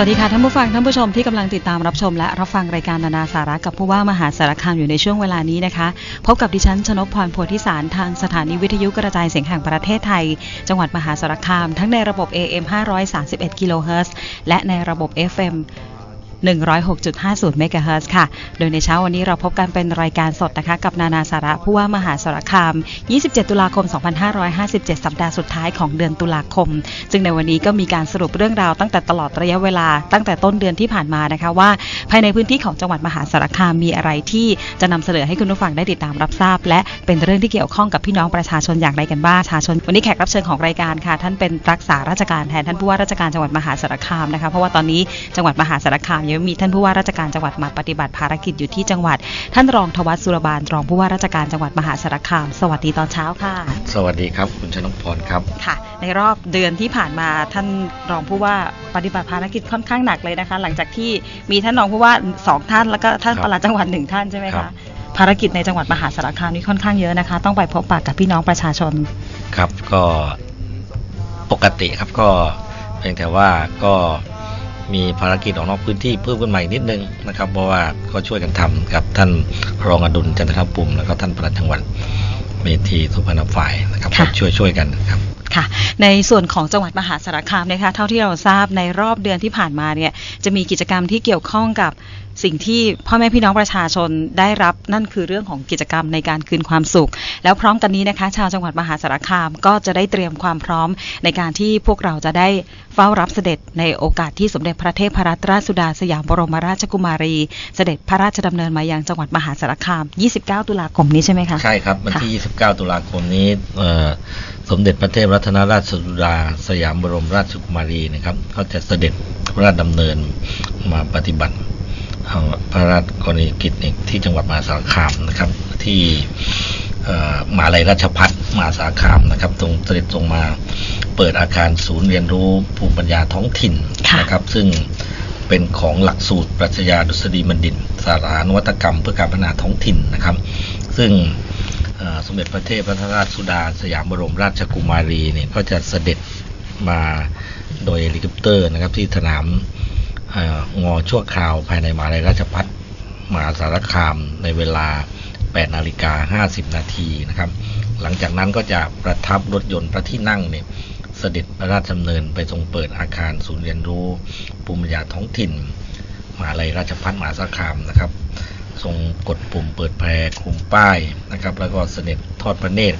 วัสดีค่ะท่านผู้ฟังท่านผู้ชมที่กำลังติดตามรับชม และรับฟังรายการนานาสาระกับผู้ว่ามหาสารคามอยู่ในช่วงเวลานี้นะคะ พบกับดิฉันชนกพรโพธิสารทางสถานีวิทยุกระจายเสียงแห่งประเทศไทย จังหวัดมหาสารคาม ทั้งในระบบ AM 531กิโลเฮิรตซ์และในระบบ FM 106.50 เมกะเฮิรตซ์ค่ะ โดยในเช้าวันนี้เราพบกันเป็นรายการสดนะคะ กับนานาสาระผู้ว่ามหาสารคาม 27 ตุลาคม 2557 สัปดาห์สุดท้ายของเดือนตุลาคม ซึ่งในวันนี้ก็มีการสรุปเรื่องราวตั้งแต่ตลอดระยะเวลาตั้งแต่ต้นเดือนที่ผ่านมานะคะว่า ภายในพื้นที่ของจังหวัดมหาสารคามมีอะไรที่จะนำเสนอให้คุณผู้ฟังได้ติดตามรับทราบ และเป็นเรื่องที่เกี่ยวข้องกับพี่น้องประชาชนอย่างไรกันบ้างประชาชน วันนี้แขกรับเชิญของรายการค่ะ ท่านเป็นรักษาราชการแทนท่านผู้ว่าราชการจังหวัดมหาสารคามนะคะเพราะว่าตอนนี้จังหวัดมหาสารคามยังมีท่านผู้ว่าราชการจังหวัดมาปฏิบัติภารกิจอยู่ที่จังหวัด ท่านรองทวัชสุรบาลรองผู้ว่าราชการจังหวัดมหาสารคาม สวัสดีตอนเช้าค่ะ สวัสดีครับ คุณชนกพรครับค่ะ ในรอบเดือนที่ผ่านมาท่านรองผู้ว่าปฏิบัติภารกิจค่อนข้างหนักเลยนะคะ หลังจากที่มีท่านรองผู้ว่าสองท่านแล้วก็ท่านครับปลัดจังหวัดหนึ่งท่านใช่ไหมครัคะบภารกิจในจังหวัดมหาสารคามนี่ค่อนข้างเยอะนะคะ ต้องไปพบปะกับพี่น้องประชาชน ครับก็ปกติครับก็เพียงแต่ว่าก็ มีภารกิจออกนอกพื้นที่เพิ่มขึ้นมาอีกนิดนึงนะครับเพราะว่าก็ช่วยกันทำกับท่านรองอดุลจันทรปุ่มแล้วก็ท่านปลัดจังหวัดเมธีสุพรรณฝ่ายนะครับค่ะก็ช่วยช่วยๆกันครับ ค่ะ ในส่วนของจังหวัดมหาสารคามนะคะ เท่าที่เราทราบในรอบเดือนที่ผ่านมาเนี่ยจะมีกิจกรรมที่เกี่ยวข้องกับสิ่งที่พ่อแม่พี่น้องประชาชนได้รับนั่นคือเรื่องของกิจกรรมในการคืนความสุข แล้วพร้อมกันนี้นะคะ ชาวจังหวัดมหาสารคามก็จะได้เตรียมความพร้อมในการที่พวกเราจะได้เฝ้ารับเสด็จในโอกาสที่สมเด็จพระเทพรัตนราชสุดาสยามบรมราชกุมารี เสด็จพระราชดำเนินมายังจังหวัดมหาสารคาม 29 ตุลาคมนี้ใช่ไหมคะใช่ครับวันที่ 29 ตุลาคมนี้สมเด็จพระเทพรัตนราชสุดาสยามบรมราชกุมารีนะครับเขาจะเสด็จพระราชดำเนินมาปฏิบัติเอ่อพระราชกรณียกิจอีกที่จังหวัดมหาสารคามนะครับ ที่เอ่อมหาลัยราชพัฒมหาสารคามนะครับตรงเสด็จตรงมาเปิดอาคารศูนย์เรียนรู้ภูมิปัญญาท้องถิ่นค่ะนะครับ ซึ่งเป็นของหลักสูตรปรัชญาดุษฎีบัณฑิตสาขานวัตกรรมเพื่อการพัฒนาท้องถิ่นนะครับ ซึ่งเอ่อ สมเด็จพระเทพรัตนราชสุดา สยามบรมราชกุมารีเนี่ยก็จะเสด็จมาโดยเฮลิคอปเตอร์นะครับที่สนามองอชั่วคราวภายในมหาลัยราชพัฒมหาสารคามในเวลา 8 นาฬิกา 50 นาทีนะครับ หลังจากนั้นก็จะประทับรถยนต์พระที่นั่งเนี่ยเสด็จพระราชดำเนินไปทรงเปิดอาคารศูนย์เรียนรู้ ภูมิปัญญาท้องถิ่นมหาลัยราชพัฒมหาสารคามนะครับ ทรงกดปุ่มเปิดแพรคลุมป้ายนะครับ แล้วก็เสด็จทอดพระเนตร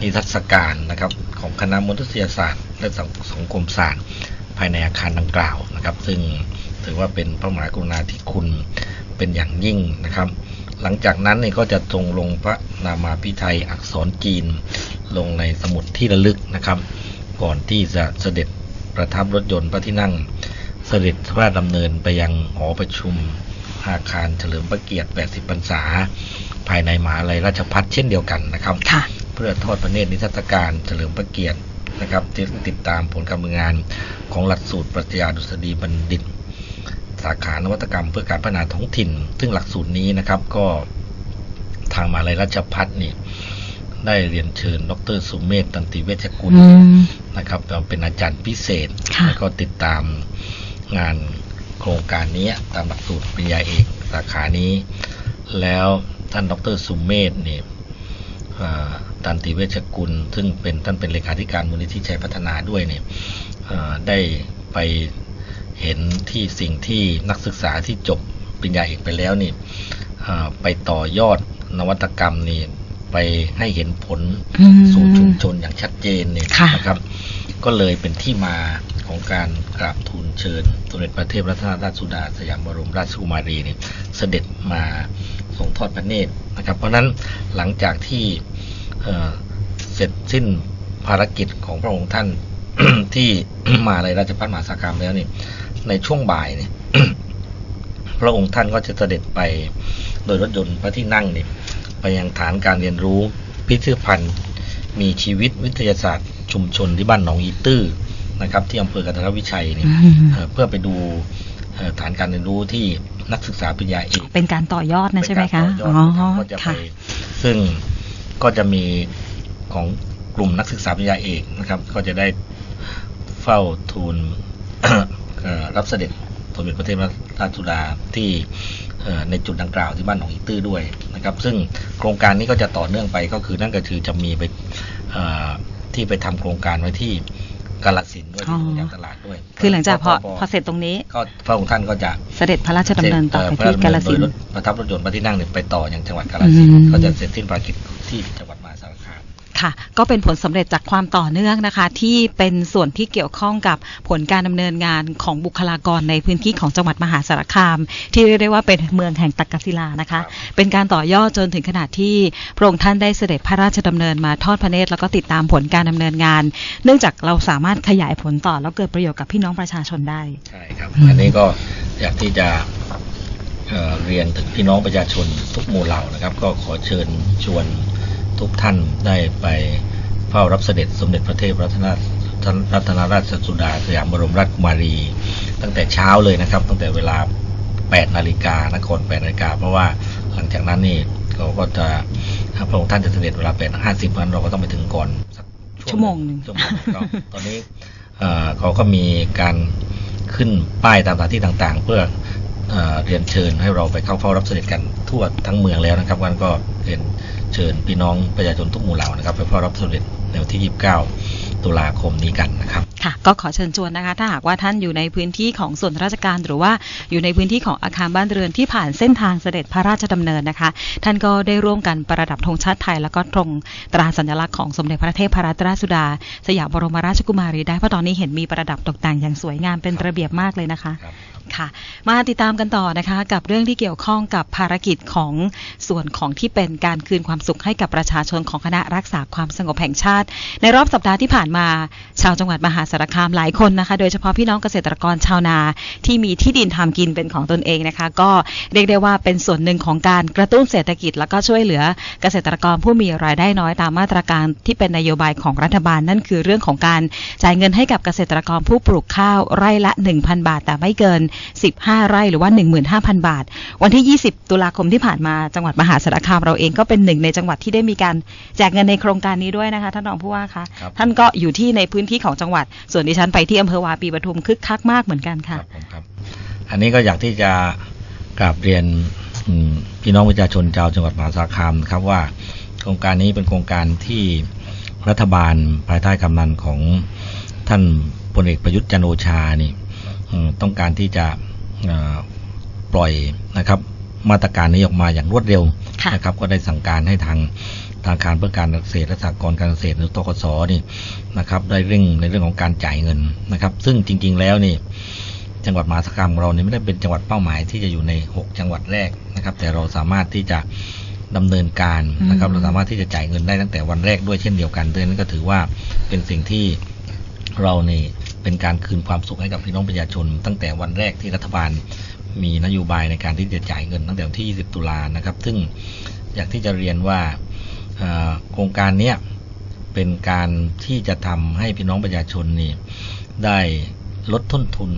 นิทรรศการนะครับของคณะมนุษยศาสตร์ และสังคมศาสตร์ ภายในอาคารดังกล่าวนะครับ ซึ่งถือว่าเป็นพระมหากรุณาธิคุณเป็นอย่างยิ่งนะครับ หลังจากนั้นเนี่ยก็จะทรงลงพระนามาพิไทยอักษรจีน ลงในสมุดที่ระลึกนะครับ ก่อนที่จะเสด็จประทับรถยนต์พระที่นั่ง เสด็จพระราชดำเนินไปยังหอประชุม อาคารเฉลิมพระเกียรติ 80 พรรษา ภายในมหาลัยราชพัฒเช่นเดียวกันนะครับค่ะเพื่อทอดพระเนตรนิทรรศการเฉลิมพระเกียรตินะครับที่ติดตามผลการดำเนินงานของหลักสูตรปรัชญาดุษฎีบัณฑิต สาขานวัตกรรมเพื่อการพัฒนาท้องถิ่น ซึ่งหลักสูตรนี้นะครับก็ทางมหาลัยราชพัฒนี่ได้เรียนเชิญ ดรสุเมธตันติเวชกุลอืมนะครับมาเป็นอาจารย์พิเศษค่ะแล้วก็ติดตามงาน โครงการนี้ตามหลักสูตรปริญญาเอกสาขานี้ แล้วท่านดรสุเมธเนี่ยเอ่อตันติเวชกุล ซึ่งเป็นท่านเป็นเลขาธิการมูลนิธิชัยพัฒนาด้วยเนี่ยเอ่อได้ไปเห็นที่สิ่งที่นักศึกษาที่จบปริญญาเอกไปแล้วนี่เอ่อไปต่อยอดนวัตกรรมนี่ไปให้เห็นผลอืมสู่ชุมชนอย่างชัดเจนเนี่ยค่ะนะครับ ก็เลยเป็นที่มา ของการกราบทูลเชิญสมเด็จพระเทพรัตนราชสุดาสยามบรมราชกุมารีเนี่ยเสด็จมาทรงทอดพระเนตรนะครับ เพราะนั้นหลังจากที่เเสร็จสิ้นภารกิจของพระองค์ท่านที่มาในราชพัฒมหาสารคามแล้วเนี่ยในช่วงบ่ายเนี่ยพระองค์ท่านก็จะเสด็จไปโดยรถยนต์พระที่นั่งเนี่ยไปยังฐานการเรียนรู้พิพิธภัณฑ์มีชีวิตวิทยาศาสตร์ชุมชนที่บ้านหนองอีตื้อ นะครับ ที่อำเภอกันทรวิชัยเนี่ยอืมเอ่อเพื่อไปดูเอ่อฐานการเรียนรู้ที่นักศึกษาปริญญาเอกเป็นการต่อยอดนะใช่ไหมคะเป็นการต่อยอดนะครับก็จะไปค่ะซึ่งก็จะมีของกลุ่มนักศึกษาปริญญาเอกนะครับ ก็จะได้เฝ้าทูลเอ่อรับเสด็จสมเด็จพระเทพราชสุดาที่เอ่อในจุดดังกล่าวที่บ้านหนองอีตื้อด้วยนะครับ ซึ่งโครงการนี้ก็จะต่อเนื่องไปก็คือนั่นก็คือจะมีไปเอ่อที่ไปทำโครงการไว้ที่ กาลสินธุ์ด้วยที่อ๋อโรงยางตลาดด้วย คือหลังจากพอพอพอเสร็จตรงนี้ก็พระองค์ท่านก็จะเสด็จพระราชดำเนินต่อไปเอ่อที่กาฬสินโดยรธุ์ถประทับรถยนต์พระที่นั่งเนี่ยไปต่อยังจังหวัดกาฬสินธุ์อืมก็จะเสร็จสิ้นภารกิจที่จังหวัดมหาสาร ค่ะ ก็เป็นผลสำเร็จจากความต่อเนื่องนะคะ ที่เป็นส่วนที่เกี่ยวข้องกับผลการดำเนินงานของบุคลากรในพื้นที่ของจังหวัดมหาสารคาม ที่เรียกได้ว่าเป็นเมืองแห่งตักกศิลานะคะ เป็นการต่อยอดจนถึงขนาดที่พระองค์ท่านได้เสด็จพระราชดำเนินมาทอดพระเนตรแล้วก็ติดตามผลการดำเนินงาน เนื่องจากเราสามารถขยายผลต่อแล้วเกิดประโยชน์กับพี่น้องประชาชนได้ใช่ครับอันนี้ก็อยากที่จะเเรียนถึงพี่น้องประชาชนทุกหมู่เหล่านะครับ ก็ขอเชิญชวน ทุกท่านได้ไปเฝ้ารับเสด็จสมเด็จพระเทพรัตนรัตนราชสุดาสยามบรมราชกุมารี ตั้งแต่เช้าเลยนะครับ ตั้งแต่เวลา 8 นาฬิกานคร8นาฬิกาเพราะว่าหลังจากนั้นนี่เราก็จะพระองค์ท่านจะเสด็จเวลา8 50นั้นเราก็ต้องไปถึงก่อนสักชั่วโมงหนึ่งชั่วโมงหนึ่งก็ตอนนี้เอ่อเขาก็มีการขึ้นป้ายตามสถานที่ต่างๆ เพื่อเอ่อเรียนเชิญให้เราไปเข้าเฝ้ารับเสด็จกันทั่วทั้งเมืองแล้วนะครับวันก็เรียน เชิญพี่น้องประชาชนทุกหมู่เหล่านะครับไปเฝ้ารับเสด็จในวันที่ 29 ตุลาคมนี้กันนะครับค่ะก็ขอเชิญชวนนะคะ ถ้าหากว่าท่านอยู่ในพื้นที่ของส่วนราชการหรือว่าอยู่ในพื้นที่ของอาคารบ้านเรือนที่ผ่านเส้นทางเสด็จพระราชดำเนินนะคะ ท่านก็ได้ร่วมกันประดับธงชาติไทย แล้วก็ธงตราสัญลักษณ์ของสมเด็จพระเทพรัตนราชสุดา สยามบรมราชกุมารีได้เพราะตอนนี้เห็นมีประดับตกแต่งอย่างสวยงามเป็นระเบียบมากเลยนะคะ ค่ะ มาติดตามกันต่อนะคะ กับเรื่องที่เกี่ยวข้องกับภารกิจของส่วนของที่เป็นการคืนความสุขให้กับประชาชนของคณะรักษาความสงบแห่งชาติ ในรอบสัปดาห์ที่ผ่านมา ชาวจังหวัดมหาสารคามหลายคนนะคะ โดยเฉพาะพี่น้องเกษตรกรชาวนาที่มีที่ดินทำกินเป็นของตนเองนะคะ ก็เรียกได้ว่าเป็นส่วนหนึ่งของการกระตุ้นเศรษฐกิจ แล้วก็ช่วยเหลือเกษตรกรผู้มีรายได้น้อยตามมาตรการที่เป็นนโยบายของรัฐบาลนั่นคือเรื่องของการจ่ายเงินให้กับเกษตรกรผู้ปลูกข้าวไร่ละ 1,000 บาทแต่ไม่เกิน15 ไร่หรือว่า 15,000 บาท วันที่ 20 ตุลาคมที่ผ่านมาจังหวัดมหาสารคามเราเองก็เป็นหนึ่งในจังหวัดที่ได้มีการแจกเงินในโครงการนี้ด้วยนะคะท่านรองผู้ว่าคะครับท่านก็อยู่ที่ในพื้นที่ของจังหวัด ส่วนดิฉันไปที่อำเภอวาปีปทุมคึกคักมากเหมือนกันคค่ะรับผมครับอันนี้ก็อยากที่จะกราบเรียนอืมพี่น้องประชาชนชาวจังหวัดมหาสารคามนะครับว่าโครงการนี้เป็นโครงการที่รัฐบาลภายใต้กำนันของท่านพลเอกประยุทธ์จันทร์โอชานี่อืม ต้องการที่จะเอ่อปล่อยนะครับมาตรการนี้ออกมาอย่างรวดเร็วค่ะนะครับก็ได้สั่งการให้ทางธนาคารเพื่อการเกษตรและสหกรณ์การเกษตรหรือตกสนี่นะครับ ได้เร่งในเรื่องของการจ่ายเงินนะครับ ซึ่งจริง ๆ แล้วนี่จังหวัดมหาสารคามของเราเนี่ยไม่ได้เป็นจังหวัดเป้าหมายที่จะอยู่ใน 6 จังหวัดแรกนะครับ แต่เราสามารถที่จะดำเนินการนะครับอืมเราสามารถที่จะจ่ายเงินได้ตั้งแต่วันแรกด้วยเช่นเดียวกันดังนั้นก็ถือว่าเป็นสิ่งที่เรานี่ เป็นการคืนความสุขให้กับพี่น้องประชาชน ตั้งแต่วันแรกที่รัฐบาลมีนโยบายในการที่จะจ่ายเงินตั้งแต่วันที่ 20 ตุลานะครับ ซึ่งอยากที่จะเรียนว่าเอ่อโครงการเนี้ยเป็นการที่จะทำให้พี่น้องประชาชนนี่ได้ลดต้นทุน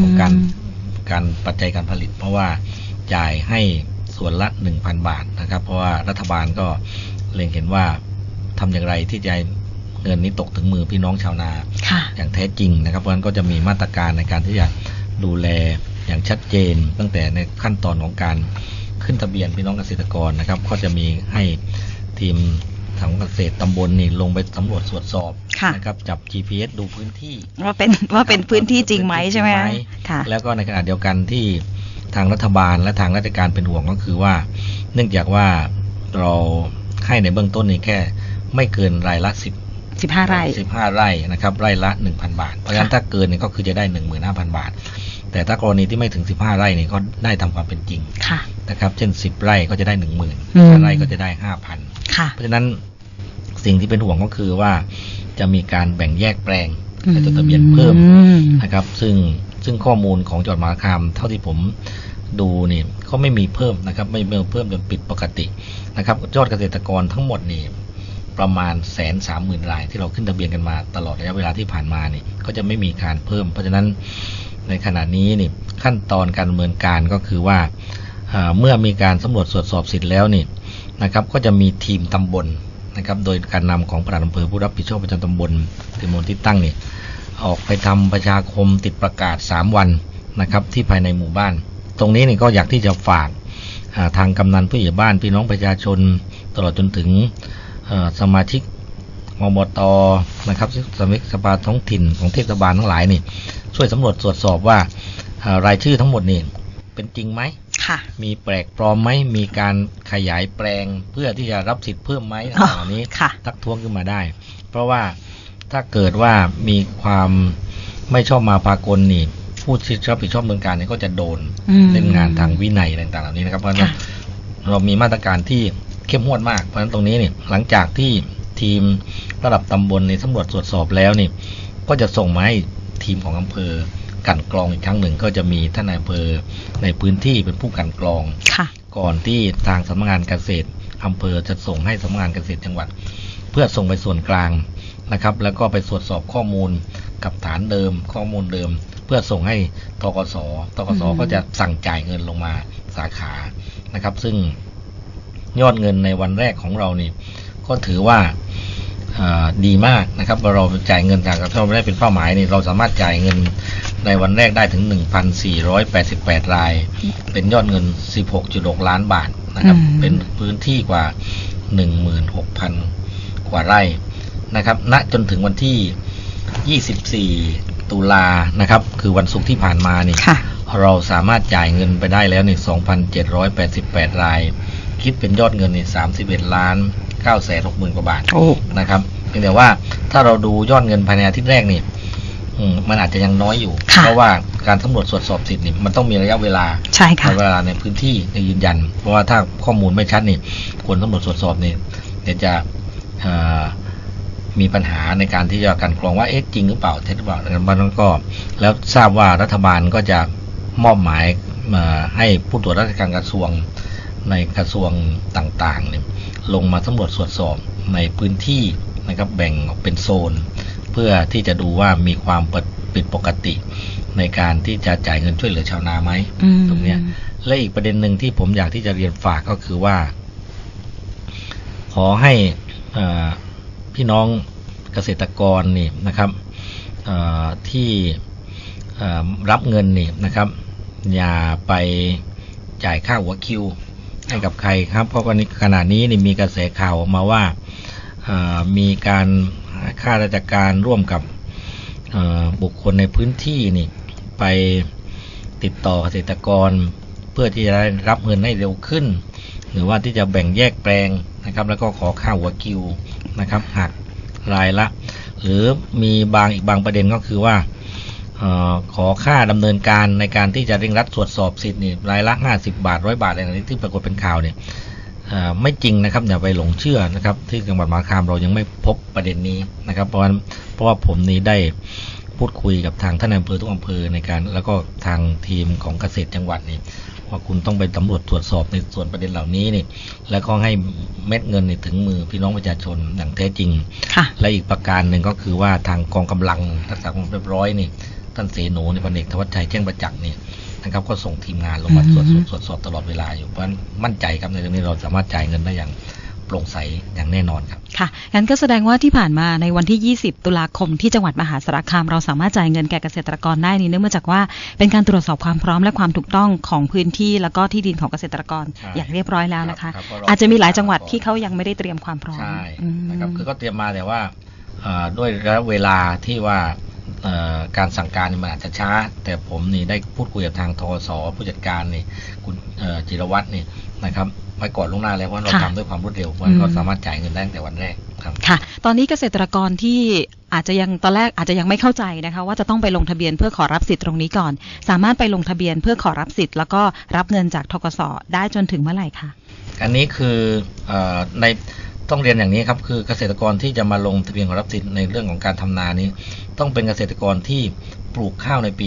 ของการอืมการปัจจัยการผลิต เพราะว่าจ่ายให้ส่วนละ 1,000 บาทนะครับ เพราะว่ารัฐบาลก็เล็งเห็นว่าทำอย่างไรที่จะให้ เงินนี้ตกถึงมือพี่น้องชาวนาค่ะอย่างแท้จริงนะครับ เพราะฉะนั้นก็จะมีมาตรการในการที่จะดูแลอย่างชัดเจน ตั้งแต่ในขั้นตอนของการขึ้นทะเบียนพี่น้องเกษตรกรนะครับ ก็จะมีให้ทีมทางเกษตรตำบลนี่ลงไปสำรวจตรวจสอบค่ะนะครับจับ GPS ดูพื้นที่ ว่าเป็นว่าเป็นพื้นที่จริงไหมใช่ไหมเป็นคะพื้นที่จริงไหมค่ะแล้วก็ในขณะเดียวกันที่ทางรัฐบาลและทางราชการเป็นห่วงก็คือว่า เนื่องจากว่าเราให้ในเบื้องต้นนี่แค่ ไม่เกินรายละสิบ 15 ไร่สิบห้าไร่นะครับไร่ละหนึ่งพันบาท เพราะฉะนั้นค่ะถ้าเกินเนี่ยก็คือจะได้หนึ่งหมื่นห้าพันบาท แต่ถ้ากรณีที่ไม่ถึงสิบห้าไร่เนี่ยก็ได้ตามความเป็นจริงค่ะนะครับ เช่นสิบไร่ก็จะได้หนึ่งหมื่นอืมไร่ก็จะได้ห้าพันค่ะเพราะฉะนั้นสิ่งที่เป็นห่วงก็คือว่าจะมีการแบ่งแยกแปลงและจดทะเบียนเพิ่มอืมนะครับ ซึ่งซึ่งข้อมูลของจังหวัดมหาสารคามเท่าที่ผมดูนี่ก็ไม่มีเพิ่มนะครับไม่ไม่เพิ่มจนปิดปกตินะครับยอดเกษตรกรทั้งหมดนี่ ประมาณแสนสามหมื่นรายที่เราขึ้นทะเบียนกันมาตลอดระยะเวลาที่ผ่านมานี่ก็จะไม่มีการเพิ่ม เพราะฉะนั้นในขณะนี้นี่ขั้นตอนการดำเนินการก็คือว่าเมื่อมีการสำรวจตรวจสอบสิทธิ์แล้วนี่นะครับก็จะมีทีมตำบลนะครับโดยการนำของปลัดอำเภอผู้รับผิดชอบประจำตำบลทีมบลที่ตั้งนี่ออกไปทำประชาคมติดประกาศ 3 วันนะครับที่ภายในหมู่บ้าน ตรงนี้นี่ก็อยากที่จะฝากาทางกำนันผู้ใหญ่บ้านพี่น้องประชาชน ตลอดจนถึง สมาชิกอบตนะครับสมาชิกสภาท้องถิ่นของเทศบาลทั้งหลายนี่ ช่วยสำรวจตรวจสอบว่าเอ่อรายชื่อทั้งหมดนี่เป็นจริงไหมค่ะมีแปลกปลอมไหมมีการขยายแปลงเพื่อที่จะรับสิทธิ์เพิ่มไหมอ๋อต่างๆนี้ค่ะทักท้วงขึ้นมาได้ เพราะว่าถ้าเกิดว่ามีความไม่ชอบมาพากลนี่ผู้ที่รับผิดชอบเมืองการเนี่ยก็จะโดนอืมเล่นงานทางวินัยต่างๆเหล่านี้นะครับเพราะฉะนั้นค่ะเรามีมาตรการที่ เข้มงวดมาก เพราะฉะนั้นตรงนี้นี่หลังจากที่ทีมระดับตำบลในสำรวจตรวจสอบแล้วนี่ก็จะส่งมาให้ทีมของอำเภอกลันกรองอีกครั้งหนึ่งก็จะมีท่านนายอำเภอในพื้นที่เป็นผู้กลันกรองค่ะก่อนที่ทางสำนักงานเกษตรอำเภอจะส่งให้สำนักงานเกษตรจังหวัด เพื่อส่งไปส่วนกลางนะครับ แล้วก็ไปตรวจสอบข้อมูลกับฐานเดิมข้อมูลเดิม เพื่อส่งให้ทกสทกสอืมก็จะสั่งจ่ายเงินลงมาสาขานะครับ ซึ่ง ยอดเงินในวันแรกของเรานี่ก็ถือว่าเอ่อดีมากนะครับเราจ่ายเงินจากถ้าเราไม่ได้เป็นเป้าหมายนี่เราสามารถจ่ายเงินในวันแรกได้ถึง 1,488 ราย เป็นยอดเงิน 16.6 ล้านบาทนะครับอืมเป็นพื้นที่กว่า 16,000 กว่าไร่นะครับณจนถึงวันที่ 24 ตุลานะครับคือวันศุกร์ที่ผ่านมานี่ค่ะเราสามารถจ่ายเงินไปได้แล้วนี่2,788 ราย คิดเป็นยอดเงินนี่31ล้าน9แสน6หมื่นกว่าบาทโอ้ นะครับเพียงแต่ว่าถ้าเราดูยอดเงินภายในอาทิตย์แรกนี่อืมมันอาจจะยังน้อยอยู่ ค่ะ เพราะว่าการสำรวจตรวจสอบสิทธิ์นี่มันต้องมีระยะเวลา ใช่ค่ะเวลาในพื้นที่ในยืนยัน เพราะว่าถ้าข้อมูลไม่ชัดนี่ควรสำรวจตรวจสอบนี่เดี๋ยวจะเอ่อมีปัญหาในการที่จะการกรองว่าเอ๊ะจริงหรือเปล่าเท็จหรือเปล่ามันก็ แล้วทราบว่ารัฐบาลก็จะมอบหมายมาให้ผู้ตรวจราชการกระทรวง ในกระทรวงต่างๆเนี่ยลงมาสำรวจตรวจสอบในพื้นที่นะครับแบ่งออกเป็นโซน เพื่อที่จะดูว่ามีความผิดปกติ ในการที่จะจ่ายเงินช่วยเหลือชาวนาไหมอืมตรงเนี้ยและอีกประเด็นหนึ่งที่ผมอยากที่จะเรียนฝากก็คือว่า ขอให้เอ่อพี่น้องเกษตรกรนี่นะครับเอ่อที่เอ่อรับเงินนี่นะครับ อย่าไปจ่ายค่าหัวคิว ให้กับใครครับ เพราะว่าขณะนี้นี่มีกระแสข่าวออกมาว่ามีการค่าราชการร่วมกับบุคคลในพื้นที่นี่ไปติดต่อเกษตรกร เพื่อที่จะได้รับเงินให้เร็วขึ้น หรือว่าที่จะแบ่งแยกแปลงนะครับ แล้วก็ขอค่าหัวคิวนะครับหักรายละ หรือมีบางอีกบางประเด็นก็คือว่า ขอค่าดำเนินการในการที่จะเร่งรัดตรวจสอบสิทธิ์นี่รายละ50บาทร้อยบาทอะไรต่างๆที่ปรากฏเป็นข่าวเนี่ยเอ่อไม่จริงนะครับอย่าไปหลงเชื่อนะครับ ที่จังหวัดมหาสารคามเรายังไม่พบประเด็นนี้นะครับ เพราะว่าเพราะว่าผมนี้ได้พูดคุยกับทางท่านนายอำเภอทุกอำเภอในการ แล้วก็ทางทีมของเกษตรจังหวัดนี่ว่าคุณต้องไปตำรวจตรวจสอบในส่วนประเด็นเหล่านี้นี่แล้วก็ให้เม็ดเงินนี่ถึงมือพี่น้องประชาชนอย่างแท้จริงค่ะและอีกประการหนึ่งก็คือว่าทางกองกำลังรักษาความเรียบร้อยนี่ ท่านเสนูในพันเอกธวัชชัยแจ้งประจักษ์นี่นะครับก็ส่งทีมงานลงมาตรวจสอบตรวจสอบตลอดเวลาอยู่เพราะฉะนั้นมั่นใจครับในเรื่องนี้เราสามารถจ่ายเงินได้อย่างโปร่งใสอย่างแน่นอนครับ ค่ะ งั้นก็แสดงว่าที่ผ่านมาในวันที่ 20 ตุลาคมที่จังหวัดมหาสารคาม เราสามารถจ่ายเงินแก่เกษตรกรได้นี่เนื่องมาจากว่าเป็นการตรวจสอบความพร้อมและความถูกต้องของพื้นที่แล้วก็ที่ดินของเกษตรกรใช่อย่างเรียบร้อยแล้วนะคะครับครับอาจจะมีหลายจังหวัดที่เขายังไม่ได้เตรียมความพร้อมใช่อืมนะครับคือก็เตรียมมาแต่ว่าเอ่อด้วยระยะเวลาที่ว่าเอ่อ การสั่งการนี่มันอาจจะช้า แต่ผมนี่ได้พูดคุยกับทางทกสผู้จัดการนี่คุณเอ่อจิรวัตรนี่นะครับไว้ก่อนล่วงหน้าแล้วว่าเราค่ะทำด้วยความรวดเร็วเพราะฉะนั้นก็อืมสามารถจ่ายเงินได้ตั้งแต่วันแรกครับค่ะ ตอนนี้เกษตรกรที่อาจจะยังตอนแรกอาจจะยังไม่เข้าใจนะคะ ว่าจะต้องไปลงทะเบียนเพื่อขอรับสิทธิ์ตรงนี้ก่อน สามารถไปลงทะเบียนเพื่อขอรับสิทธิ์ แล้วก็รับเงินจากทกสได้จนถึงเมื่อไหร่คะอันนี้คือเออใน ต้องเรียนอย่างนี้ครับคือเกษตรกรที่จะมาลงทะเบียนขอรับสิทธิ์ในเรื่องของการทำนานี้ ต้องเป็นเกษตรกรที่ ปลูกข้าวในปี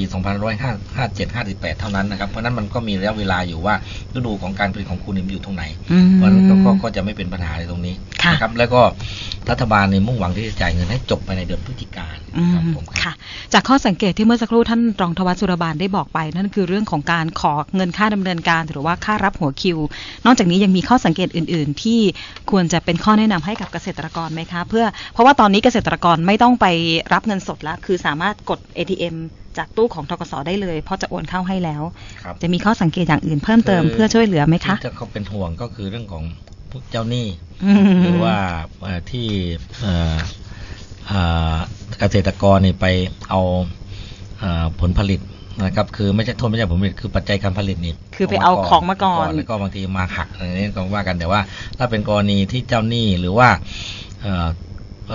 2557-58 เท่านั้นนะครับเพราะฉะนั้นมันก็มีระยะเวลาอยู่ว่าฤดูของการผลิตของคุณนี่มันอยู่ตรงไหนอืมเพราะฉะนั้นก็ก็ก็จะไม่เป็นปัญหาในตรงนี้ค่ะนะครับแล้วก็รัฐบาลเนี่ยมุ่งหวังที่จะจ่ายเงินให้จบภายในเดือนพฤศจิกายนอืครับมผมครับค่ะ จากข้อสังเกตที่เมื่อสักครู่ท่านรองทวัชสุรบาลได้บอกไป นั่นคือเรื่องของการขอเงินค่าดำเนินการ หรือว่าค่ารับหัวคิว นอกจากนี้ยังมีข้อสังเกตอื่น ๆ ที่ควรจะเป็นข้อแนะนำให้กับเกษตรกรไหมคะ เพื่อเพราะว่าตอนนี้เกษตรกรไม่ต้องไปรับเงินสดแล้วคือสามารถกด ATM จากตู้ของทกสได้เลย เพราะจะโอนเข้าให้แล้ว ครับ จะมีข้อสังเกตอย่างอื่นเพิ่มเติมคือเพื่อช่วยเหลือไหมคะ ที่เขาเป็นห่วงก็คือเรื่องของพวกเจ้าหนี้อืมหรือว่าเอ่อที่เอ่อเอ่อเกษตรกรเนี่ยไปเอาเอ่อผลผลิตนะครับ คือไม่ใช่โทษไม่ใช่ผลผลิตคือปัจจัยการผลิตนี่คือไปเอาของมาก่อน แล้วก็บางทีมาหักอะไรนี้ก็ว่ากันแต่ว่า ถ้าเป็นกรณีที่เจ้าหนี้หรือว่าเอ่อ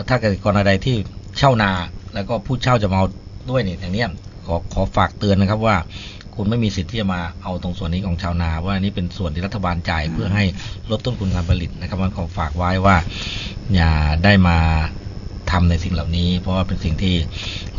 ถ้าเกิดกรณีใดที่เช่านา แล้วก็ผู้เช่าจะมาเอา ด้วยเนี่ยอย่างเนี้ยขอขอฝากเตือนนะครับว่าคุณไม่มีสิทธิ์ที่จะมาเอาตรงส่วนนี้ของชาวนา ว่านี่เป็นส่วนที่รัฐบาลจ่ายเพื่อให้ลดต้นทุนการผลิตนะครับมันขอฝากไว้ว่าอย่าได้มาทำในสิ่งเหล่านี้ เพราะว่าเป็นสิ่งที่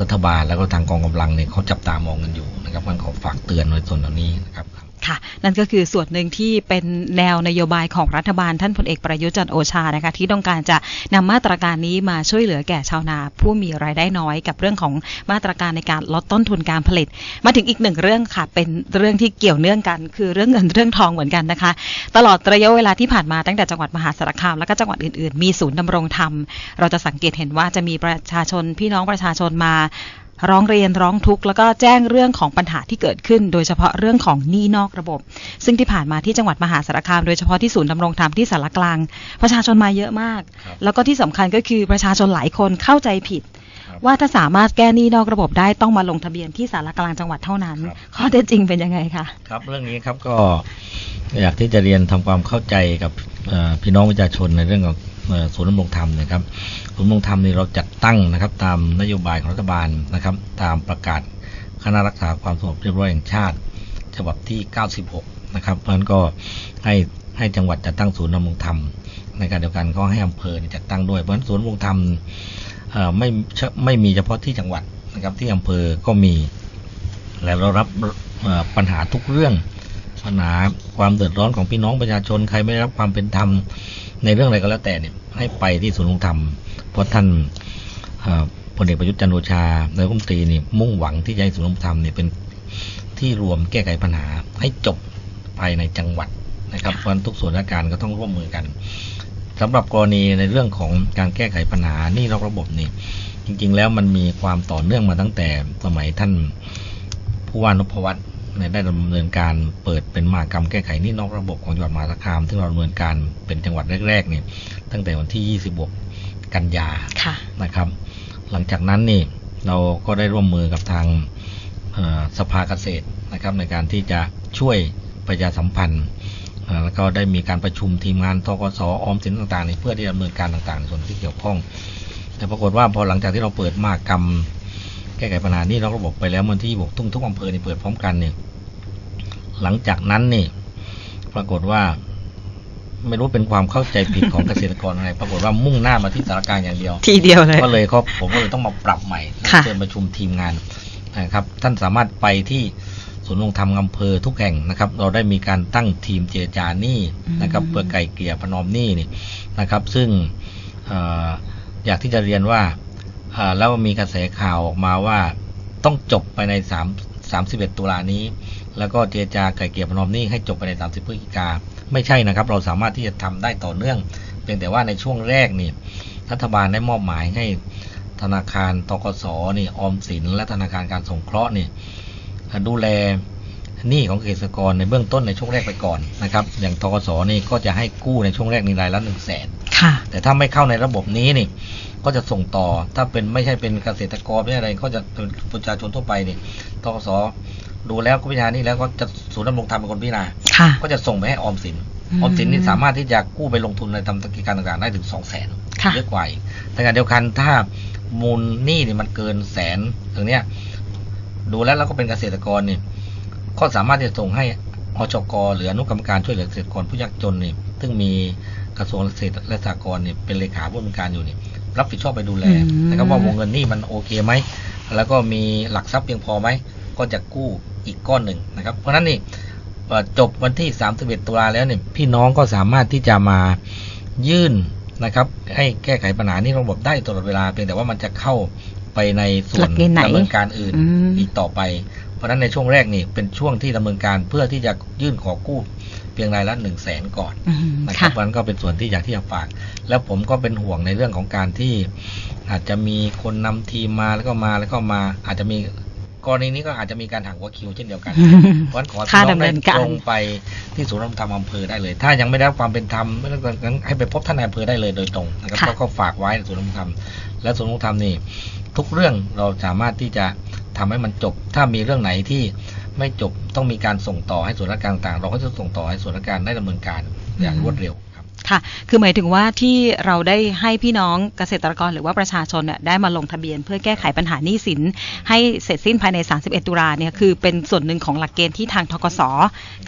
รัฐบาลแล้วก็ทางกองกำลังเนี่ยเขาจับตามองกันอยู่นะครับมันขอฝากเตือนในส่วนเหล่านี้นะครับ ค่ะ นั่นก็คือส่วนหนึ่งที่เป็นแนวนโยบายของรัฐบาลท่านพลเอกประยุทธ์จันโอชานะคะ ที่ต้องการจะนำมาตรการนี้มาช่วยเหลือแก่ชาวนา ผู้มีรายได้น้อยกับเรื่องของมาตรการในการลดต้นทุนการผลิต มาถึงอีกหนึ่งเรื่องค่ะ เป็นเรื่องที่เกี่ยวเนื่องกัน คือเรื่องเงินเรื่องทองเหมือนกันนะคะ ตลอดระยะเวลาที่ผ่านมาตั้งแต่จังหวัดมหาสารคามและก็จังหวัดอื่นๆ มีศูนย์ดำรงธรรม เราจะสังเกตเห็นว่าจะมีประชาชนพี่น้องประชาชนมา ร้องเรียนร้องทุกข์แล้วก็แจ้งเรื่องของปัญหาที่เกิดขึ้น โดยเฉพาะเรื่องของหนี้นอกระบบ ซึ่งที่ผ่านมาที่จังหวัดมหาสารคาม โดยเฉพาะที่ศูนย์ดำรงธรรมที่สารกลาง ประชาชนมาเยอะมากครับแล้วก็ที่สำคัญก็คือประชาชนหลายคนเข้าใจผิดครับว่าถ้าสามารถแก้หนี้นอกระบบได้ต้องมาลงทะเบียนที่สารกลางจังหวัดเท่านั้นครับข้อเท็จจริงเป็นยังไงคะครับเรื่องนี้ครับก็อยากที่จะเรียนทำความเข้าใจกับเอ่อพี่น้องประชาชนในเรื่องของเอ่อ ศูนย์ดำรงธรรมนะครับศูนย์ดำรงธรรมนี่เราจัดตั้งนะครับ ตามนโยบายของรัฐบาลนะครับ ตามประกาศคณะรักษาความสงบเรียบร้อยแห่งชาติ ฉบับที่ 96 นะครับ เพราะนั้นก็ให้ให้จังหวัดจัดตั้งศูนย์ดำรงธรรมในการเดียวกันก็ให้อำเภอจัดตั้งด้วย เพราะฉะนั้นศูนย์ดำรงธรรมไม่ไม่มีเฉพาะที่จังหวัดนะครับที่อำเภอก็มีและเรารับปัญหาทุกเรื่องปัญหาความเดือดร้อนของพี่น้องประชาชนใครไม่รับความเป็นธรรม ในเรื่องอะไรก็แล้วแต่เนี่ยให้ไปที่ศูนย์ดำรงธรรม เพราะท่านเอ่อพลเอกประยุทธ์จันทร์โอชานายกรัฐมนตรีนี่มุ่งหวังที่จะให้ศูนย์ดำรงธรรมเนี่ยเป็นที่รวมแก้ไขปัญหา ให้จบภายในจังหวัดนะครับเพราะฉะนั้นทุกส่วนราชการก็ต้องร่วมมือกันสำหรับกรณีในเรื่องของการแก้ไขปัญหานี่นอกระบบนี่จริง ๆ แล้วมันมีความต่อเนื่องมาตั้งแต่สมัยท่านผู้ว่านพวัตรเนี่ย ได้ดำเนินการเปิดเป็นมหากรรมแก้ไขหนี้นอกระบบของจังหวัดมหาสารคาม ซึ่งเราดำเนินการเป็นจังหวัดแรกๆเนี่ยตั้งแต่วันที่ 26 กันยาค่ะนะครับ หลังจากนั้นนี่เราก็ได้ร่วมมือกับทางเอ่อสภาเกษตรนะครับในการที่จะช่วยประชาสัมพันธ์เอ่อแล้วก็ได้มีการประชุมทีมงานทกสออมสินต่างๆนี่เพื่อที่จะดำเนินการต่างๆในส่วนที่เกี่ยวข้อง แต่ปรากฏว่าพอหลังจากที่เราเปิดมากรรม แก้ไขปัญหานี่นอกระบบไปแล้ววันที่บอกทุ่งทุกอำเภอนี่เปิดพร้อมกันเนี่ยหลังจากนั้นนี่ปรากฏว่า ไม่รู้เป็นความเข้าใจผิดของเกษตรกรอะไร ปรากฏว่ามุ่งหน้ามาที่สารกลางอย่างเดียว ทีเดียวเลยก็เลยเขาผมก็เลยต้องมาปรับใหม่ค่ะเชิญประชุมทีมงานนะครับ ท่านสามารถไปที่ศูนย์ลงธรรมอำเภอทุกแห่งนะครับ เราได้มีการตั้งทีมเจรจาหนี้นะครับเพื่อไกลเกลี่ยประนอมหนี้นี่นะครับ ซึ่งเอ่ออยากที่จะเรียนว่าเอ่อ แล้วมีกระแสข่าวออกมาว่าต้องจบไปใน3 31 ตุลานี้ แล้วก็เจรจาไกลเกลี่ยประนอมนี้ให้จบไปใน 30พฤศจิกาไม่ใช่นะครับ เราสามารถที่จะทำได้ต่อเนื่อง เพียงแต่ว่าในช่วงแรกนี่รัฐบาลได้มอบหมายให้ธนาคารตกสนี่ออมสิน และธนาคารการสงเคราะห์นี่ดูแลหนี้ของเกษตรกรในเบื้องต้นในช่วงแรกไปก่อนนะครับ อย่างตกสนี่ก็จะให้กู้ในช่วงแรกในรายละหนึ่งแสน ค่ะ แต่ถ้าไม่เข้าในระบบนี้นี่ ก็จะส่งต่อถ้าเป็นไม่ใช่เป็นเกษตรกรไม่ใช่อะไรก็จะเป็นประชาชนทั่วไปนี่ตกสดูแล้วก็พิจารณานี่แล้วก็จะศูนย์ดำรงธรรมเป็นคนพิจารณาค่ะ ก็จะส่งไปให้ออมสินอืมออมสินนี่สามารถที่จะกู้ไปลงทุนในทำธุรกิจการต่างๆได้ถึงสองแสนค่ะเยอะกว่าอีกแต่ขณะเดียวกันถ้ามูลหนี้นี่มันเกินแสนถึงเนี้ยดูแล้วเราก็เป็นเกษตรกรนี่ก็สามารถที่จะส่งให้อชกหรืออนุกรรมการช่วยเหลือเกษตรกรผู้ยากจนนี่ซึ่งมี กระทรวงเกษตรและสหกรณ์นี่เป็นเลขาผู้ดำเนินการอยู่นี่รับผิดชอบไปดูแลอืมนะครับว่าวงเงินหนี้มันโอเคไหมแล้วก็มีหลักทรัพย์เพียงพอไหมก็จะกู้อีกก้อนหนึ่งนะครับ เพราะฉะนั้นนี่เอ่อจบวันที่ 31 ตุลาแล้วเนี่ยพี่น้องก็สามารถที่จะมายื่นนะครับให้แก้ไขปัญหานี้ระบบได้ตลอดเวลาเพียงแต่ว่ามันจะเข้าไปในส่วนหลักเกณฑ์ไหนดำเนินการอื่นอืมอีกต่อไป เพราะฉะนั้นในช่วงแรกนี่เป็นช่วงที่ดำเนินการเพื่อที่จะยื่นขอกู้ เพียงรายละหนึ่งแสนก่อนอืมนะครับค่ะมันก็เป็นส่วนที่อยากที่จะฝาก แล้วผมก็เป็นห่วงในเรื่องของการที่ อาจจะมีคนนำทีมมาแล้วก็มาแล้วก็มาอาจจะมีกรณีนี้ก็อาจจะมีการหักหัวคิวเช่นเดียวกันเพราะฉะนั้นขอค่าพี่น้องดำเนิได้นการตรงไปที่ศูนย์ดำรงธรรมอำเภอได้เลย ถ้ายังไม่ได้รับความเป็นธรรมไม่ต้องงั้นให้ไปพบท่านนายอำเภอได้เลยโดยตรงนะครับค่ะก็ก็ฝากไว้ในศูนย์ดำรงธรรมและศูนย์ดำรงธรรมนี่ทุกเรื่องเราสามารถที่จะทำให้มันจบ ถ้ามีเรื่องไหนที่ ไม่จบต้องมีการส่งต่อให้ส่วนราชการต่าง เราก็จะส่งต่อให้ส่วนราชการได้ดำเนินการอย่างรวดเร็ว ครับค่ะ คือหมายถึงว่าที่เราได้ให้พี่น้องเกษตรกรหรือว่าประชาชนเนี่ยได้มาลงทะเบียน เพื่อแก้ไขปัญหาหนี้สิน ให้เสร็จสิ้นภายใน 31 ตุลาเนี่ยคือเป็นส่วนหนึ่งของหลักเกณฑ์ที่ทางทกส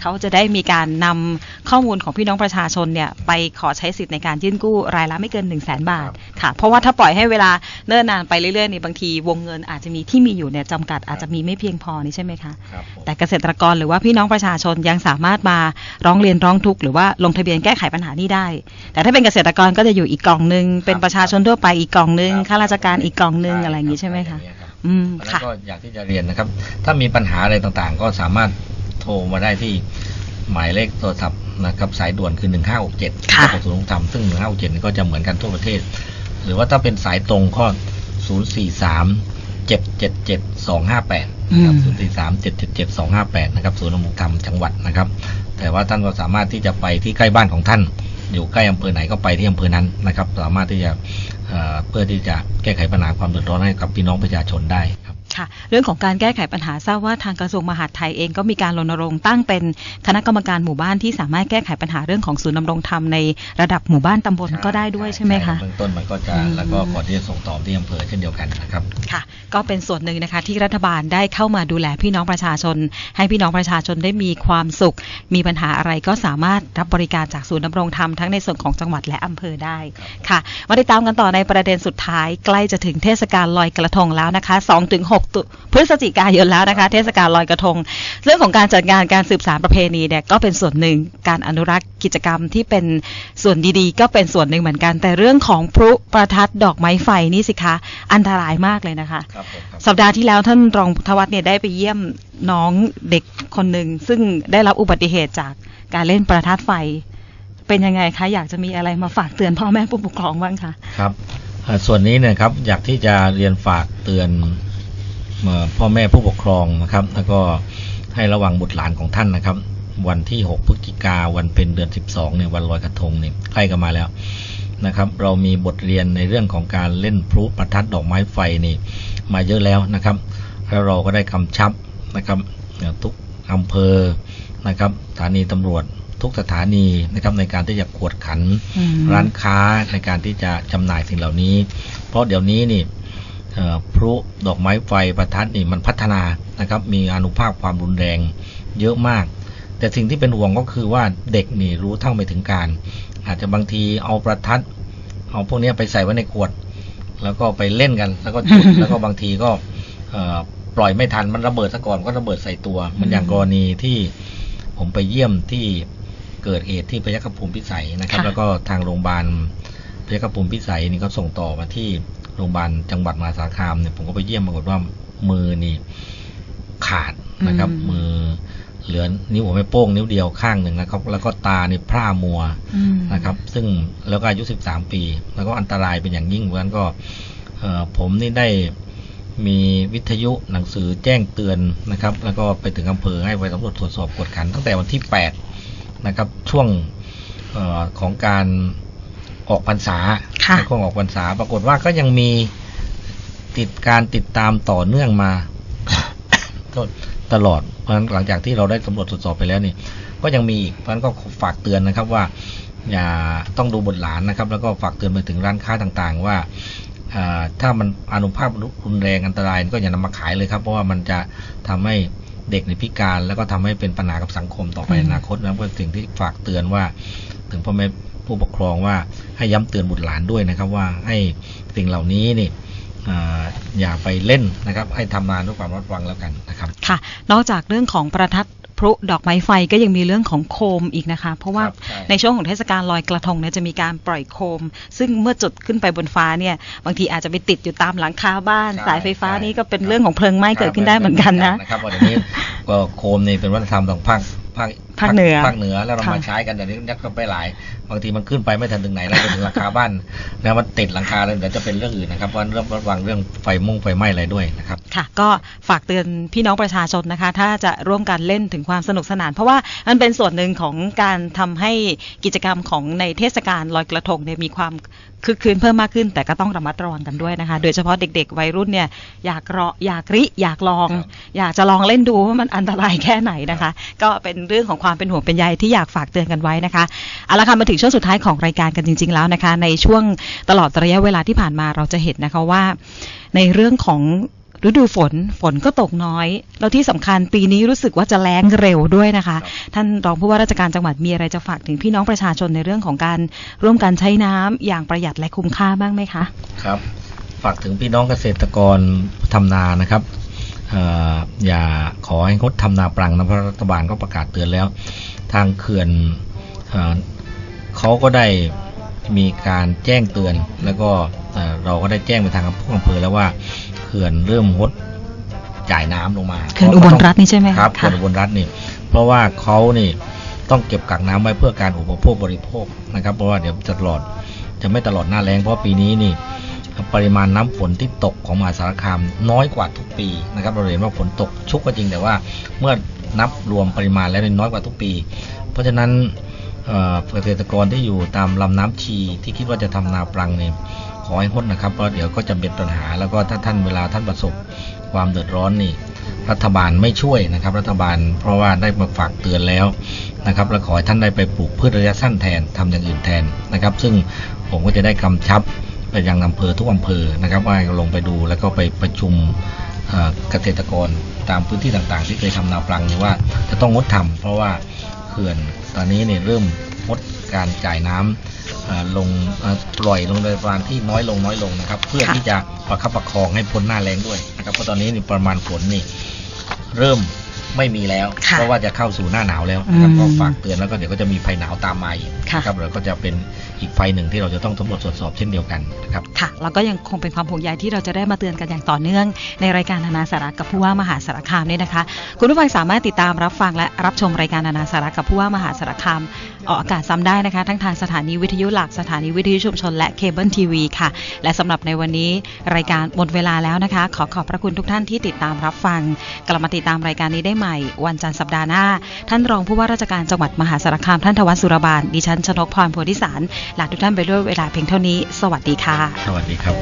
เขาจะได้มีการนำข้อมูลของพี่น้องประชาชนเนี่ยไปขอใช้สิทธิ์ในการยื่นกู้รายละไม่เกิน 1 0 0 0 0แบาทค่ะ เพราะว่าถ้าปล่อยให้เวลาเนิ่นนานไปเรื่อยๆเนี่ยบางทีวงเงินอาจจะมีที่มีอยู่เนี่ยจำกัดอาจจะมีไม่เพียงพอนี่ใช่ไหมคะครับผมแต่เกษตรกรหรือว่าพี่น้องประชาชนยังสามารถมาร้องเรียนร้องทุกข์หรือว่าลงทะเบียนแก้ไขปัญหานี้ได้แต่ถ้าเป็นเกษตรกรก็จะอยู่อีกกล่องหนึ่งเป็นประชาชนทั่วไปอีกกล่องหนึ่งครับข้าราชการอีกกล่องหนึ่งอะไรอย่างนี้ใช่ไหมคะอย่างเงี้ยรับอืมแล้วค่ะก็อยากที่จะเรียนนะครับ ถ้ามีปัญหาอะไรต่างๆ ก็สามารถโทรมาได้ที่หมายเลขโทรศัพท์นะครับสายด่วนคือ 1567ค่ะของศูนย์ดำรงธรรมซึ่ง 1567นี่ก็จะเหมือนกันทั่วประเทศ หรือว่าถ้าเป็นสายตรงก็ 043 777 258นะครับอืม043 777 258นะครับศูนย์ดำรงธรรมจังหวัดนะครับ แต่ว่าท่านก็สามารถที่จะไปที่ใกล้บ้านของท่าน อยู่ใกล้อำเภอไหนก็ไปที่อำเภอนั้นนะครับ สามารถที่จะเเพื่อที่จะแก้ไขปัญหาความเดือดร้อนให้กับพี่น้องประชาชนได้ ครับค่ะ เรื่องของการแก้ไขปัญหาทราบว่าทางกระทรวงมหาดไทยเองก็มีการรณรงค์ตั้งเป็นคณะกรรมการหมู่บ้านที่สามารถแก้ไขปัญหาเรื่องของศูนย์ดำรงธรรมในระดับหมู่บ้านตำบลก็ได้ด้วยใช่ไหมคะเบื้องต้นมันก็จะอืมแล้วก็ก่อนที่จะส่งต่อที่อำเภอเช่นเดียวกันนะครับค่ะ ก็เป็นส่วนหนึ่งนะคะที่รัฐบาลได้เข้ามาดูแลพี่น้องประชาชน ให้พี่น้องประชาชนได้มีความสุข มีปัญหาอะไรก็สามารถรับบริการจากศูนย์ดำรงธรรมทั้งในส่วนของจังหวัดและอำเภอได้ค่ะมาติดตามกันต่อในประเด็นสุดท้าย ใกล้จะถึงเทศกาลลอยกระทงแล้วนะคะ2-6ตุพฤศจิกายนแล้วนะคะ เทศกาลลอยกระทง เรื่องของการจัดงานการสืบสานประเพณีเนี่ยก็เป็นส่วนหนึ่งการอนุรักษ์กิจกรรมที่เป็นส่วนดีๆ ก็เป็นส่วนหนึ่งเหมือนกัน แต่เรื่องของพลุประทัดดอกไม้ไฟนี่สิคะอันตรายมากเลยนะคะครับผมครับสัปดาห์ที่แล้วท่านรองพุทธวัฒน์เนี่ยได้ไปเยี่ยมน้องเด็กคนหนึ่งซึ่งได้รับอุบัติเหตุจากการเล่นประทัดไฟ เป็นยังไงคะ อยากจะมีอะไรมาฝากเตือนพ่อแม่ผู้ปกครองบ้างคะครับเอ่อส่วนนี้เนยครับอยากที่จะเรียนฝากเตือนเอ่อ พ่อแม่ผู้ปกครองนะครับ แล้วก็ให้ระวังบุตรหลานของท่านนะครับ วันที่ 6 พฤศจิกาวันเป็นเดือน 12เนี่ยวันลอยกระทงเนี่ยใกล้กันมาแล้วนะครับ เรามีบทเรียนในเรื่องของการเล่นพลุประทัดดอกไม้ไฟนี่มาเยอะแล้วนะครับแล้วเราก็ได้กำชับนะครับเอ่อทุกอำเภอนะครับสถานีตำรวจทุกสถานีนะครับในการที่จะกวดขันอืมร้านค้าในการที่จะจำหน่ายสิ่งเหล่านี้ เพราะเดี๋ยวนี้นี่เอ่อ พลุดอกไม้ไฟประทัดนี่มันพัฒนานะครับ มีอานุภาพความรุนแรงเยอะมาก แต่สิ่งที่เป็นห่วงก็คือว่าเด็กนี่รู้เท่าไม่ถึงการ อาจจะบางทีเอาประทัดเอาพวกเนี้ยไปใส่ไว้ในขวด แล้วก็ไปเล่นกัน แล้วก็จุดแล้วก็บางทีก็เอ่อปล่อยไม่ทันมันระเบิดซะก่อนก็ระเบิดใส่ตัว มันอย่างกรณีที่ผมไปเยี่ยมที่เกิดเหตุที่พยัคฆภูมิพิสัยนะครับค่ะแล้วก็ทางโรงพยาบาลพยัคฆภูมิพิสัยนี่ก็ส่งต่อมาที่ โรงพยาบาลจังหวัดมหาสารคามเนี่ยผมก็ไปเยี่ยมปรากฏว่ามือนี่ขาดนะครับอืมมือเหลือนิ้วหัวแม่โป้งนิ้วเดียวข้างหนึ่งนะครับ แล้วก็ตานี่พร่ามัวอืมนะครับ ซึ่งแล้วก็อายุ 13 ปี แล้วก็อันตรายเป็นอย่างยิ่งเพราะฉะนั้นก็เอ่อผมนี่ได้มีวิทยุหนังสือแจ้งเตือนนะครับ แล้วก็ไปถึงอำเภอให้ไปสำรวจตรวจสอบกวดขันตั้งแต่วันที่ 8 นะครับ ช่วงเออของการ ออกพรรษาค่ะในช่วงออกพรรษา ปรากฏว่าก็ยังมีติดการติดตามต่อเนื่องมาก็ตลอด เพราะฉะนั้นหลังจากที่เราได้สำรวจตรวจสอบไปแล้วนี่ ก็ยังมีอีก เพราะฉะนั้นก็ฝากเตือนนะครับว่า อย่าต้องดูบทหลานนะครับ แล้วก็ฝากเตือนไปถึงร้านค้าต่างๆ ว่าอ่าถ้ามันอานุภาพรุนแรงอันตรายก็อย่านำมาขายเลยครับ เพราะว่ามันจะทำให้เด็กในพิการ แล้วก็ทำให้เป็นปัญหากับสังคมต่อไปอืมในอนาคตนะก็สิ่งที่ฝากเตือนว่า ถึงพ่อแม่ ผู้ปกครองว่าให้ย้ำเตือนบุตรหลานด้วยนะครับว่าให้สิ่งเหล่านี้นี่อ่าอย่าไปเล่นนะครับ ให้ทำงานด้วยความระมัดระวังแล้วกันนะครับค่ะ นอกจากเรื่องของประทัดพลุดอกไม้ไฟก็ยังมีเรื่องของโคมอีกนะคะ เพราะว่าครับใช่ในช่วงของเทศกาลลอยกระทงเนี่ยจะมีการปล่อยโคม ซึ่งเมื่อจุดขึ้นไปบนฟ้าเนี่ย บางทีอาจจะไปติดอยู่ตามหลังคาบ้านใช่สายไฟฟ้าใช่นี่ก็เป็นเรื่องของเพลิงไหม้เกิดขึ้นได้เหมือนกันนะนะครับวันนี้ก็โคมนี่เป็นวัฒนธรรมของภาคภาค ภาคเหนือภาคเหนือแล้วเราค่ะมาใช้กันอย่างนี้ยักก็ไปหลายบางทีมันขึ้นไปไม่ทันถึงไหนแล้วไปถึงหลังคาบ้านแล้วมันติดหลังคาเลยเดี๋ยวจะเป็นเรื่องอื่นนะครับเพราะเรื่องระวังเรื่องไฟมุ่งไฟไหม้อะไรด้วยนะครับค่ะ ก็ฝากเตือนพี่น้องประชาชนนะคะ ถ้าจะร่วมกันเล่นถึงความสนุกสนาน เพราะว่ามันเป็นส่วนหนึ่งของการทำให้กิจกรรมของในเทศกาลลอยกระทงเนี่ยมีความคึกคืนเพิ่มมากขึ้น แต่ก็ต้องระมัดระวังกันด้วยนะคะ โดยเฉพาะเด็กๆ วัยรุ่นเนี่ยอยากรออยากริอยากลองครับอยากจะลองเล่นดูว่ามันอันตรายแค่ไหนนะคะ ก็เป็นเรื่องของความเป็นห่วงเป็นใยที่อยากฝากเตือนกันไว้นะคะเอาละค่ะมาถึงช่วงสุดท้ายของรายการกันจริง ๆ แล้วนะคะ ในช่วงตลอดระยะเวลาที่ผ่านมาเราจะเห็นนะคะว่า ในเรื่องของฤดูฝนฝนก็ตกน้อย แล้วที่สำคัญปีนี้รู้สึกว่าจะแล้งเร็วด้วยนะคะ ท่านรองผู้ว่าราชการจังหวัดมีอะไรจะฝากถึงพี่น้องประชาชนในเรื่องของการร่วมกันใช้น้ำอย่างประหยัดและคุ้มค่าบ้างไหมคะ ครับ ฝากถึงพี่น้องเกษตรกรทำนานะครับเอ่ออย่าขอให้งดทำนาปรังนะเพราะรัฐบาลก็ประกาศเตือนแล้ว ทางเขื่อนเอ่อเขาก็ได้มีการแจ้งเตือน แล้วก็เอ่อเราก็ได้แจ้งไปทางผู้อำเภอแล้วว่าเขื่อนเริ่มงดจ่ายน้ำลงมาเขื่อนอุบลรัฐนี่ใช่ไหมคะครับค่ะเขื่อนอุบลรัฐนี่เพราะว่าเขานี่ต้องเก็บกักน้ำไว้เพื่อการอุปโภคบริโภคนะครับ เพราะว่าเดี๋ยวจะตลอดจะไม่ตลอดหน้าแล้งเพราะปีนี้นี่ ปริมาณน้ำฝนที่ตกของมหาสารคามน้อยกว่าทุกปีนะครับเราเห็นว่าฝนตกชุกก็จริงแต่ว่าเมื่อนับรวมปริมาณแล้วเนี่ยน้อยกว่าทุกปี เพราะฉะนั้นเกษตรกรที่อยู่ตามลำน้ำชีที่คิดว่าจะทำนาปรังเนี่ยขอให้งดนะครับเพราะเดี๋ยวก็จะเป็นปัญหา แล้วก็ถ้าท่านเวลาท่านประสบความเดือดร้อนนี่รัฐบาลไม่ช่วยนะครับ รัฐบาลเพราะว่าได้มาฝากเตือนแล้วนะครับแล้วขอให้ท่านได้ไปปลูกพืชระยะสั้นแทนทำอย่างอื่นแทนนะครับ ซึ่งผมก็จะได้กำชับ ไปยังอำเภอทุกอำเภอนะครับว่าลงไปดูแล้วก็ไปประชุมเกษตรกรตามพื้นที่ต่างๆ ที่เคยทำนาปลังนี่ว่าจะต้องงดทำเพราะว่าเขื่อนตอนนี้เนี่ยเริ่มงดการจ่ายน้ำลงปล่อยลงในปริมาณที่น้อยลงน้อยลงนะครับ เพื่อที่จะประคับประคองให้พ้นหน้าแรงด้วยนะครับเพราะตอนนี้นี่ประมาณฝนนี่เริ่ม ไม่มีแล้ว ค่ะเพราะว่าจะเข้าสู่หน้าหนาวแล้วนะครับอืมก็ฝากเตือนแล้วก็เดี๋ยวก็จะมีภัยหนาวตามมาอีกค่ะ นะครับแล้วก็จะเป็นอีกไฟหนึ่งที่เราจะต้องสำรวจตรวจสอบเช่นเดียวกันนะครับ ค่ะแล้วก็ยังคงเป็นความห่วงใยที่เราจะได้มาเตือนกันอย่างต่อเนื่อง ในรายการนานาสาระกับผู้ว่ามหาสารคามเนี่ยนะคะ คุณผู้ฟังสามารถติดตามรับฟังและรับชมรายการนานาสาระกับผู้ว่ามหาสารคาม ออกอากาศซ้ำได้นะคะ ทั้งทางสถานีวิทยุหลักสถานีวิทยุชุมชน และเคเบิลทีวีค่ะ และสำหรับในวันนี้รายการหมดเวลาแล้วนะคะ ขอขอบพระคุณทุกท่านที่ติดตามรับฟัง กลับมาติดตามรายการนี้ได้ใหม่ วันจันทร์สัปดาห์หน้า ท่านรองผู้ว่าราชการจังหวัดมหาสารคามท่านทวัชสุรบาลดิฉันชนกพรโพธิสารลาทุกท่านไปด้วยเวลาเพียงเท่านี้ สวัสดีค่ะ สวัสดีครับ